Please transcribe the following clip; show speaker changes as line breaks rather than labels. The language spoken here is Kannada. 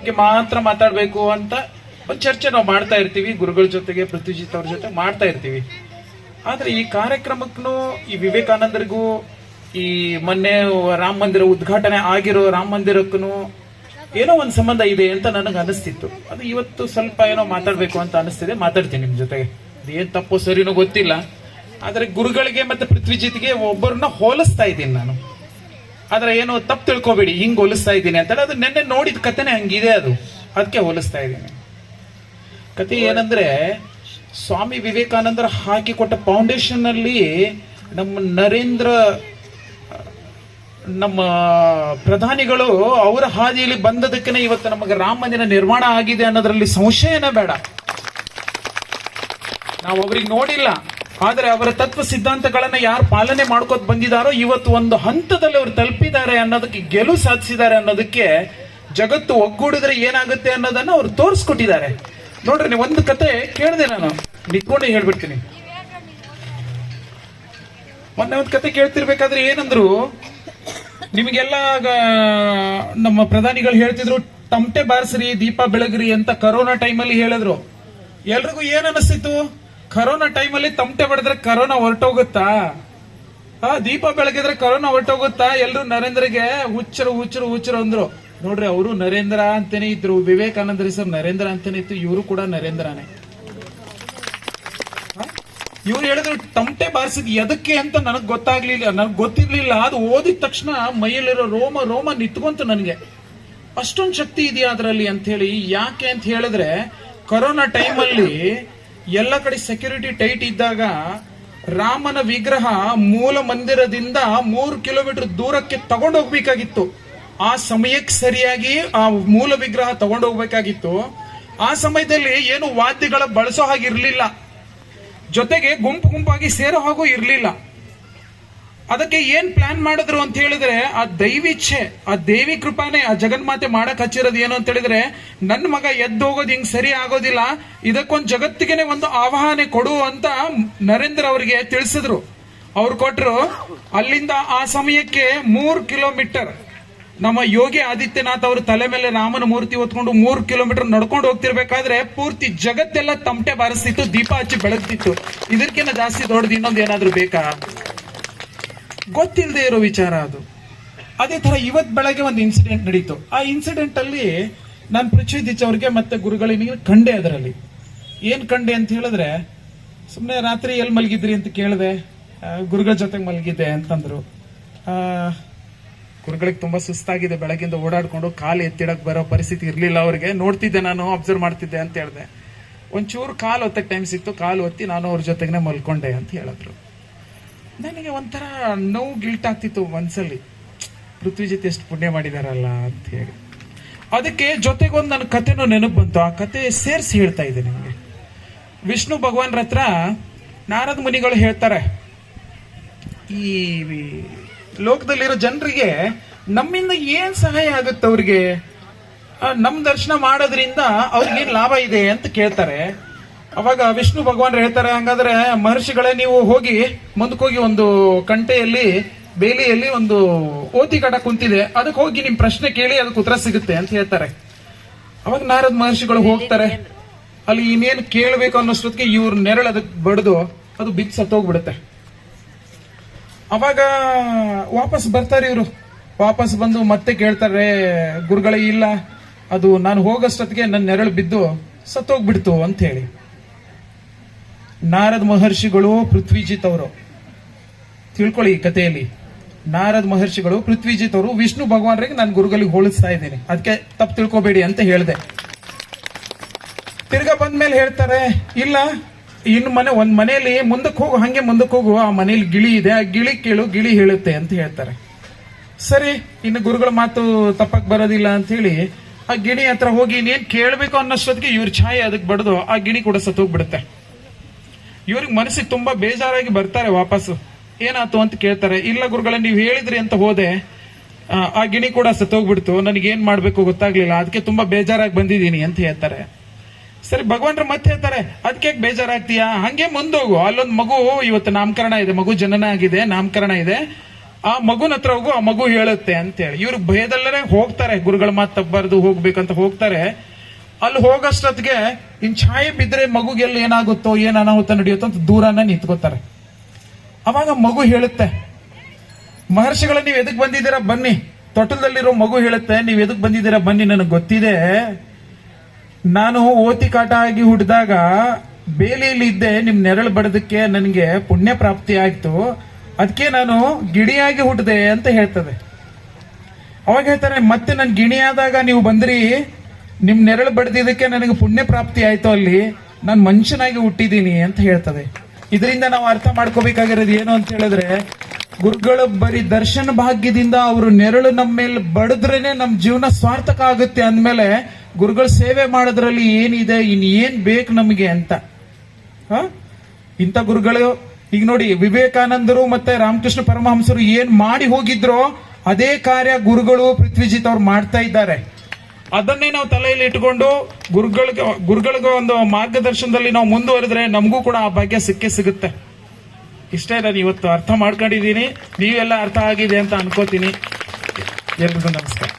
ಬಗ್ಗೆ ಮಾತ್ರ ಮಾತಾಡಬೇಕು ಅಂತ ಒಂದು ಚರ್ಚೆ ನಾವು ಮಾಡ್ತಾ ಇರ್ತೀವಿ. ಗುರುಗಳ ಜೊತೆಗೆ, ಪೃಥ್ವಿಜಿತ್ ಅವ್ರ ಜೊತೆ ಮಾಡ್ತಾ ಇರ್ತೀವಿ. ಆದರೆ ಈ ಕಾರ್ಯಕ್ರಮಕ್ಕೂ, ಈ ವಿವೇಕಾನಂದರಿಗೂ, ಈ ಮೊನ್ನೆ ರಾಮ ಮಂದಿರ ಉದ್ಘಾಟನೆ ಆಗಿರೋ ರಾಮ ಮಂದಿರಕ್ಕೂ ಏನೋ ಒಂದು ಸಂಬಂಧ ಇದೆ ಅಂತ ನನಗೆ ಅನಿಸ್ತಿತ್ತು. ಅದು ಇವತ್ತು ಸ್ವಲ್ಪ ಏನೋ ಮಾತಾಡಬೇಕು ಅಂತ ಅನಿಸ್ತಿದೆ. ಮಾತಾಡ್ತೀನಿ ನಿಮ್ಮ ಜೊತೆಗೆ. ಏನ್ ತಪ್ಪು ಸರಿನೂ ಗೊತ್ತಿಲ್ಲ. ಆದರೆ ಗುರುಗಳಿಗೆ ಮತ್ತೆ ಪೃಥ್ವಿಜಿತ್ಗೆ ಒಬ್ಬರನ್ನ ಹೋಲಿಸ್ತಾ ಇದ್ದೀನಿ ನಾನು. ಆದ್ರೆ ಏನು ತಪ್ಪು ತಿಳ್ಕೊಬೇಡಿ, ಹಿಂಗ್ ಹೋಲಿಸ್ತಾ ಇದ್ದೀನಿ ಅಂತೇಳಿ ಅದು ನೆನ್ನೆ ನೋಡಿದ ಕಥೆನೇ ಹಂಗಿದೆ ಅದು. ಅದಕ್ಕೆ ಹೋಲಿಸ್ತಾ ಇದ್ದೀನಿ. ಕತೆ ಏನಂದ್ರೆ, ಸ್ವಾಮಿ ವಿವೇಕಾನಂದರ ಹಾಕಿಕೊಟ್ಟ ಫೌಂಡೇಶನ್ ಅಲ್ಲಿ ನಮ್ಮ ನರೇಂದ್ರ, ನಮ್ಮ ಪ್ರಧಾನಿಗಳು ಅವರ ಹಾದಿಯಲ್ಲಿ ಬಂದದಕ್ಕೆ ಇವತ್ತು ನಮಗೆ ರಾಮ ಮಂದಿರ ನಿರ್ಮಾಣ ಆಗಿದೆ ಅನ್ನೋದ್ರಲ್ಲಿ ಸಂಶಯನೇ ಬೇಡ. ನಾವು ಅವ್ರಿಗೆ ನೋಡಿಲ್ಲ. ಆದ್ರೆ ಅವರ ತತ್ವ ಸಿದ್ಧಾಂತಗಳನ್ನ ಯಾರು ಪಾಲನೆ ಮಾಡ್ಕೋತ ಬಂದಿದಾರೋ ಇವತ್ತು ಒಂದು ಹಂತದಲ್ಲಿ ಅವ್ರು ತಲುಪಿದ್ದಾರೆ ಅನ್ನೋದಕ್ಕೆ ಗೆಲುವು ಸಾಧಿಸಿದ್ದಾರೆ ಅನ್ನೋದಕ್ಕೆ ಜಗತ್ತು ಒಗ್ಗೂಡಿದ್ರೆ ಏನಾಗುತ್ತೆ ಅನ್ನೋದನ್ನ ಅವ್ರು ತೋರಿಸ್ಕೊಟ್ಟಿದ್ದಾರೆ. ನೋಡ್ರಿ, ನೀವು ಒಂದು ಕತೆ ಕೇಳಿದೆ ನಾನು. ನಿಂತ್ಕೊಂಡು ಹೇಳ್ಬಿಡ್ತೀನಿ. ಮೊನ್ನೆ ಒಂದು ಕತೆ ಕೇಳ್ತಿರ್ಬೇಕಾದ್ರೆ ಏನಂದ್ರು, ನಿಮಗೆಲ್ಲ ನಮ್ಮ ಪ್ರಧಾನಿಗಳು ಹೇಳ್ತಿದ್ರು ತಮಟೆ ಬಾರಿಸ್ರಿ, ದೀಪ ಬೆಳಗ್ರಿ ಅಂತ ಕರೋನಾ ಟೈಮಲ್ಲಿ ಹೇಳಿದ್ರು. ಎಲ್ರಿಗೂ ಏನ್ ಅನಿಸ್ತಿತ್ತು? ಕರೋನಾ ಟೈಮಲ್ಲಿ ತಮಟೆ ಬಡಿದ್ರೆ ಕರೋನಾ ಹೊರಟೋಗುತ್ತಾ? ಆ, ದೀಪ ಬೆಳಗಿದ್ರೆ ಕರೋನಾ ಹೊರಟೋಗುತ್ತಾ? ಎಲ್ರು ನರೇಂದ್ರಗೆ ಹುಚ್ಚರು ಹುಚ್ಚರು ಹುಚ್ಚರು ಅಂದ್ರು. ನೋಡ್ರಿ, ಅವರು ನರೇಂದ್ರ ಅಂತಾನೆ ಇದ್ರು. ವಿವೇಕಾನಂದ ಸರ್ ನರೇಂದ್ರ ಅಂತಾನೆ ಇತ್ತು ಇವರು ಕೂಡ ನರೇಂದ್ರನೇ. ಇವ್ರು ಹೇಳಿದ್ರು ತಮಟೆ ಬಾರಿಸಿದ್ ಎದಕ್ಕೆ ಅಂತ ನನಗ್ ಗೊತ್ತಾಗ್ಲಿಲ್ಲ, ನನಗ್ ಗೊತ್ತಿರ್ಲಿಲ್ಲ. ಅದು ಓದಿದ ತಕ್ಷಣ ಮೈಯಲ್ಲಿರೋ ರೋಮ ರೋಮ ನಿತ್ಕೊಂತು ನನಗೆ. ಅಷ್ಟೊಂದು ಶಕ್ತಿ ಇದೆಯಾ ಅದರಲ್ಲಿ? ಅಂತ ಹೇಳಿ, ಯಾಕೆ ಅಂತ ಹೇಳಿದ್ರೆ, ಕೊರೋನಾ ಟೈಮಲ್ಲಿ ಎಲ್ಲ ಕಡೆ ಸೆಕ್ಯೂರಿಟಿ ಟೈಟ್ ಇದ್ದಾಗ ರಾಮನ ವಿಗ್ರಹ ಮೂಲ ಮಂದಿರದಿಂದ ಮೂರು ಕಿಲೋಮೀಟರ್ ದೂರಕ್ಕೆ ತಗೊಂಡೋಗ್ಬೇಕಾಗಿತ್ತು. ಆ ಸಮಯಕ್ಕೆ ಸರಿಯಾಗಿ ಆ ಮೂಲ ವಿಗ್ರಹ ತಗೊಂಡೋಗ್ಬೇಕಾಗಿತ್ತು. ಆ ಸಮಯದಲ್ಲಿ ಏನು ವಾದ್ಯಗಳ ಬಳಸೋ ಹಾಗಿರ್ಲಿಲ್ಲ ಜೊತೆಗೆ ಗುಂಪು ಗುಂಪಾಗಿ ಸೇರೋ ಹಾಗೂ ಇರಲಿಲ್ಲ. ಅದಕ್ಕೆ ಏನ್ ಪ್ಲಾನ್ ಮಾಡಿದ್ರು ಅಂತ ಹೇಳಿದ್ರೆ, ಆ ದೈವಿಚ್ಛೆ, ಆ ದೇವಿ ಕೃಪಾನೆ ಆ ಜಗನ್ಮಾತೆ ಮಾಡಕ್ ಹಚ್ಚಿರೋದು ಏನು ಅಂತ ಹೇಳಿದ್ರೆ ನನ್ನ ಮಗ ಎದ್ದು ಹೋಗೋದು ಹಿಂಗ್ ಸರಿ ಆಗೋದಿಲ್ಲ, ಇದಕ್ಕೊಂದು ಜಗತ್ತಿಗೆನೆ ಒಂದು ಆವಾಹನೆ ಕೊಡು ಅಂತ ನರೇಂದ್ರ ಅವರಿಗೆ ತಿಳಿಸಿದ್ರು. ಅವ್ರು ಕೊಟ್ರು, ಅಲ್ಲಿಂದ ಆ ಸಮಯಕ್ಕೆ ಮೂರ್ ಕಿಲೋಮೀಟರ್, ನಮ್ಮ ಯೋಗಿ ಆದಿತ್ಯನಾಥ್ ಅವರು ತಲೆ ಮೇಲೆ ರಾಮನ ಮೂರ್ತಿ ಹೊತ್ಕೊಂಡು ಮೂರು ಕಿಲೋಮೀಟರ್ ನಡ್ಕೊಂಡು ಹೋಗ್ತಿರ್ಬೇಕಾದ್ರೆ ಪೂರ್ತಿ ಜಗತ್ತೆಲ್ಲ ತಮಟೆ ಬಾರಿಸ್ತಿತ್ತು, ದೀಪ ಹಚ್ಚಿ ಬೆಳಗ್ತಿತ್ತು. ಇದಕ್ಕಿಂತ ಜಾಸ್ತಿ ದೊಡ್ಡದು ಇನ್ನೊಂದು ಏನಾದ್ರು ಬೇಕಾ? ಗೊತ್ತಿಲ್ಲದೆ ಇರೋ ವಿಚಾರ ಅದು. ಅದೇ ತರ ಇವತ್ ಬೆಳಗ್ಗೆ ಒಂದು ಇನ್ಸಿಡೆಂಟ್ ನಡೀತು. ಆ ಇನ್ಸಿಡೆಂಟ್ ಅಲ್ಲಿ ನಾನು ಪೃಥ್ವಿದಿಚ್ ಅವ್ರಿಗೆ ಮತ್ತೆ ಗುರುಗಳಿಗೆ ಕಂಡೆ ಅದರಲ್ಲಿ. ಏನ್ ಕಂಡೆ ಅಂತ ಹೇಳಿದ್ರೆ ಸುಮ್ಮನೆ ರಾತ್ರಿ ಎಲ್ಲಿ ಮಲಗಿದ್ರಿ ಅಂತ ಕೇಳಿದೆ ಗುರುಗಳ ಜೊತೆಗೆ ಮಲಗಿದ್ದೆ ಅಂತಂದ್ರು. ಗುರುಗಳಿಗೆ ತುಂಬಾ ಸುಸ್ತಾಗಿದೆ ಬೆಳಗಿಂದ ಓಡಾಡ್ಕೊಂಡು ಕಾಲು ಎತ್ತಿಡಕ್ ಬರೋ ಪರಿಸ್ಥಿತಿ ಇರಲಿಲ್ಲ ಅವ್ರಿಗೆ. ನೋಡ್ತಿದ್ದೆ ನಾನು ಅಬ್ಸರ್ವ್ ಮಾಡ್ತಿದ್ದೆ ಅಂತ ಹೇಳಿದೆ. ಒಂಚೂರು ಕಾಲು ಒತ್ತಕ್ಕೆ ಟೈಮ್ ಸಿಕ್ತು, ಕಾಲು ಒತ್ತಿ ನಾನು ಅವ್ರ ಜೊತೆಗೆ ಮಲ್ಕೊಂಡೆ ಅಂತ ಹೇಳಿದ್ರು. ನನಗೆ ಒಂಥರ ನೋವು ಗಿಲ್ಟ್ ಆಗ್ತಿತ್ತು ಮನಸ್ಸಲ್ಲಿ ಪೃಥ್ವಿ ಜೊತೆ ಎಷ್ಟು ಪುಣ್ಯ ಮಾಡಿದಾರಲ್ಲ ಅಂತ ಹೇಳಿ. ಅದಕ್ಕೆ ಜೊತೆಗೊಂದು ನನ್ನ ಕತೆನೂ ನೆನಪು ಬಂತು. ಆ ಕತೆ ಸೇರಿಸಿ ಹೇಳ್ತಾ ಇದೆ ನನಗೆ ವಿಷ್ಣು ಭಗವಾನ್ರ ಹತ್ರ ನಾರದ ಮುನಿಗಳು ಹೇಳ್ತಾರೆ, ಈ ಲೋಕದಲ್ಲಿರೋ ಜನರಿಗೆ ನಮ್ಮಿಂದ ಏನು ಸಹಾಯ ಆಗುತ್ತೆ ಅವ್ರಿಗೆ? ನಮ್ಮ ನಮ್ ದರ್ಶನ ಮಾಡೋದ್ರಿಂದ ಅವ್ರಿಗೇನು ಲಾಭ ಇದೆ ಅಂತ ಕೇಳ್ತಾರೆ. ಅವಾಗ ವಿಷ್ಣು ಭಗವಾನ್ ಹೇಳ್ತಾರೆ, ಹಂಗಾದ್ರೆ ಮಹರ್ಷಿಗಳೇ ನೀವು ಹೋಗಿ ಮುಂದಕ್ಕೋಗಿ ಒಂದು ಕಂಟೆಯಲ್ಲಿ ಬೇಲಿಯಲ್ಲಿ ಒಂದು ಓತಿ ಕಟ ಕುಂತಿದೆ, ಅದಕ್ಕೆ ಹೋಗಿ ನಿಮ್ ಪ್ರಶ್ನೆ ಕೇಳಿ, ಅದಕ್ಕೆ ಉತ್ತರ ಸಿಗುತ್ತೆ ಅಂತ ಹೇಳ್ತಾರೆ. ಅವಾಗ ನಾರದ ಮಹರ್ಷಿಗಳು ಹೋಗ್ತಾರೆ. ಅಲ್ಲಿ ಇನ್ನೇನು ಕೇಳಬೇಕು ಅನ್ನೋಷ್ಟೊತ್ತಿಗೆ ಇವ್ರ ನೆರಳು ಅದಕ್ಕೆ ಬಡ್ದು ಅದು ಬಿದ್ದು ಸತ್ತೋಗ್ಬಿಡುತ್ತೆ. ಅವಾಗ ವಾಪಸ್ ಬರ್ತಾರೆ ಇವರು. ವಾಪಸ್ ಬಂದು ಮತ್ತೆ ಕೇಳ್ತಾರೆ, ಗುರುಗಳೇ ಇಲ್ಲ, ಅದು ನಾನು ಹೋಗೋಷ್ಟೊತ್ತಿಗೆ ನನ್ನ ನೆರಳು ಬಿದ್ದು ಸತ್ತೋಗ್ಬಿಡ್ತು ಅಂತ ಹೇಳಿ. ನಾರದ್ ಮಹರ್ಷಿಗಳು ಪೃಥ್ವಿಜಿತ್ ಅವರು. ತಿಳ್ಕೊಳ್ಳಿ ಈ ಕಥೆಯಲ್ಲಿ. ನಾರದ್ ಮಹರ್ಷಿಗಳು ಪೃಥ್ವಿಜಿತ್ ಅವರು, ವಿಷ್ಣು ಭಗವಾನ್ರಿಗೆ ನಾನು ಗುರುಗಳಿಗೆ ಹೋಲಿಸ್ತಾ ಇದ್ದೀನಿ. ಅದಕ್ಕೆ ತಪ್ಪು ತಿಳ್ಕೊಬೇಡಿ ಅಂತ ಹೇಳಿದೆ. ತಿರ್ಗಾ ಬಂದ್ಮೇಲೆ ಹೇಳ್ತಾರೆ, ಇಲ್ಲ ಇನ್ನು ಮನೆ, ಒಂದ್ ಮನೆಯಲ್ಲಿ ಮುಂದಕ್ಕೆ ಹೋಗು, ಹಂಗೆ ಮುಂದಕ್ಕೆ ಹೋಗು, ಆ ಮನೇಲಿ ಗಿಳಿ ಇದೆ, ಆ ಗಿಳಿ ಕೇಳು, ಗಿಳಿ ಹೇಳುತ್ತೆ ಅಂತ ಹೇಳ್ತಾರೆ. ಸರಿ, ಇನ್ನು ಗುರುಗಳ ಮಾತು ತಪ್ಪಕ್ ಬರೋದಿಲ್ಲ ಅಂತ ಹೇಳಿ ಆ ಗಿಣಿ ಹತ್ರ ಹೋಗಿ ಇನ್ನೇನು ಕೇಳಬೇಕು ಅನ್ನೋಷ್ಟೊತ್ತಿಗೆ ಇವ್ರ ಛಾಯೆ ಅದಕ್ಕೆ ಬಡ್ದು, ಆ ಗಿಣಿ ಕೂಡ ಸತ್ತೋಗ್ಬಿಡುತ್ತೆ. ಇವ್ರಿಗೆ ಮನಸ್ಸಿಗೆ ತುಂಬಾ ಬೇಜಾರಾಗಿ ಬರ್ತಾರೆ ವಾಪಸ್ಸು. ಏನಾಯ್ತು ಅಂತ ಕೇಳ್ತಾರೆ ಇಲ್ಲ ಗುರುಗಳೇ ನೀವು ಹೇಳಿದ್ರಿ ಅಂತ ಹೋದೆ ಆ, ಗಿಣಿ ಕೂಡ ಸತ್ತೋಗ್ಬಿಡ್ತು ನನಗೆ ಏನ್ ಮಾಡ್ಬೇಕು ಗೊತ್ತಾಗ್ಲಿಲ್ಲ ಅದಕ್ಕೆ ತುಂಬಾ ಬೇಜಾರಾಗಿ ಬಂದಿದ್ದೀನಿ ಅಂತ ಹೇಳ್ತಾರೆ. ಸರಿ ಭಗವಾನ್ರು ಮತ್ತೆ ಹೇಳ್ತಾರೆ ಅದಕ್ಕೆ ಬೇಜಾರಾಗ್ತೀಯಾ? ಹಂಗೆ ಮುಂದೋಗು ಅಲ್ಲೊಂದು ಮಗು ಇವತ್ತು ನಾಮಕರಣ ಇದೆ ಮಗು ಜನನ ಆಗಿದೆ ನಾಮಕರಣ ಇದೆ ಆ ಮಗುನ ಹತ್ರ ಹೋಗು ಆ ಮಗು ಹೇಳುತ್ತೆ ಅಂತೇಳಿ ಇವ್ರಿಗೆ ಭಯದಲ್ಲೇ ಹೋಗ್ತಾರೆ ಗುರುಗಳ ಮಾತು ತಪ್ಪಬಾರ್ದು ಹೋಗ್ಬೇಕಂತ ಹೋಗ್ತಾರೆ ಅಲ್ಲಿ ಹೋಗೋಷ್ಟೊತ್ತಿಗೆ ಇನ್ ಛಾಯೆ ಬಿದ್ರೆ ಮಗುಗೆಲ್ಲ ಏನಾಗುತ್ತೋ, ಏನು ಅನಾಹುತ ನಡೆಯುತ್ತೋ ಅಂತ ದೂರನ ನಿಂತ್ಕೋತಾರೆ. ಅವಾಗ ಮಗು ಹೇಳುತ್ತೆ, ಮಹರ್ಷಿಗಳ, ನೀವು ಎದಕ್ ಬಂದಿದ್ದೀರಾ? ಬನ್ನಿ. ತೋಟದಲ್ಲಿರೋ ಮಗು ಹೇಳುತ್ತೆ, ನೀವು ಎದಕ್ ಬಂದಿದ್ದೀರಾ? ಬನ್ನಿ, ನನಗೆ ಗೊತ್ತಿದೆ. ನಾನು ಓತಿ ಕಾಟ ಆಗಿ ಹುಟ್ಟಿದಾಗ ಬೇಲಿಯಲ್ಲಿ ಇದ್ದೆ, ನಿಮ್ ನೆರಳು ಬಡದಕ್ಕೆ ನನಗೆ ಪುಣ್ಯ ಪ್ರಾಪ್ತಿ ಆಯ್ತು. ಅದಕ್ಕೆ ನಾನು ಗಿಣಿಯಾಗಿ ಹುಟ್ಟಿದೆ ಅಂತ ಹೇಳ್ತದೆ. ಅವಾಗ ಹೇಳ್ತಾರೆ, ಮತ್ತೆ ನನ್ ಗಿಣಿಯಾದಾಗ ನೀವು ಬಂದ್ರಿ? ನಿಮ್ ನೆರಳು ಬಡ್ದಿದ್ದಕ್ಕೆ ನನಗೆ ಪುಣ್ಯ ಪ್ರಾಪ್ತಿ ಆಯ್ತು ಅಲ್ಲಿ. ನಾನು ಮನುಷ್ಯನಾಗಿ ಹುಟ್ಟಿದ್ದೀನಿ ಅಂತ ಹೇಳ್ತದೆ. ಇದರಿಂದ ನಾವು ಅರ್ಥ ಮಾಡ್ಕೋಬೇಕಾಗಿರೋದು ಏನು ಅಂತ ಹೇಳಿದ್ರೆ, ಗುರುಗಳ ಬರೀ ದರ್ಶನ ಭಾಗ್ಯದಿಂದ ಅವರು ನೆರಳು ನಮ್ಮ ಮೇಲೆ ಬಡದ್ರೇನೆ ನಮ್ಮ ಜೀವನ ಸ್ವಾರ್ಥಕ ಆಗುತ್ತೆ ಅಂದಮೇಲೆ ಗುರುಗಳ ಸೇವೆ ಮಾಡೋದ್ರಲ್ಲಿ ಏನಿದೆ ಇನ್ ಏನ್ ಬೇಕು ನಮಗೆ ಅಂತ? ಇಂಥ ಗುರುಗಳು, ಈಗ ನೋಡಿ ವಿವೇಕಾನಂದರು ಮತ್ತೆ ರಾಮಕೃಷ್ಣ ಪರಮಹಂಸರು ಏನ್ ಮಾಡಿ ಹೋಗಿದ್ರೋ, ಅದೇ ಕಾರ್ಯ ಗುರುಗಳು ಪೃಥ್ವಿಜಿತ್ ಅವ್ರು ಮಾಡ್ತಾ ಇದ್ದಾರೆ. ಅದನ್ನೇ ನಾವು ತಲೆಯಲ್ಲಿ ಇಟ್ಕೊಂಡು ಗುರುಗಳಿಗೆ ಗುರುಗಳಿಗೆ ಒಂದು ಮಾರ್ಗದರ್ಶನದಲ್ಲಿ ನಾವು ಮುಂದುವರೆದ್ರೆ ನಮಗೂ ಕೂಡ ಆ ಭಾಗ್ಯ ಸಿಕ್ಕೇ ಸಿಗುತ್ತೆ. ಇಷ್ಟೇ ನಾನು ಇವತ್ತು ಅರ್ಥ ಮಾಡ್ಕೊಂಡಿದ್ದೀನಿ. ನೀವೆಲ್ಲ ಅರ್ಥ ಆಗಿದೆ ಅಂತ ಅನ್ಕೋತೀನಿ. ಎಲ್ರಿಗೂ ನಮಸ್ಕಾರ.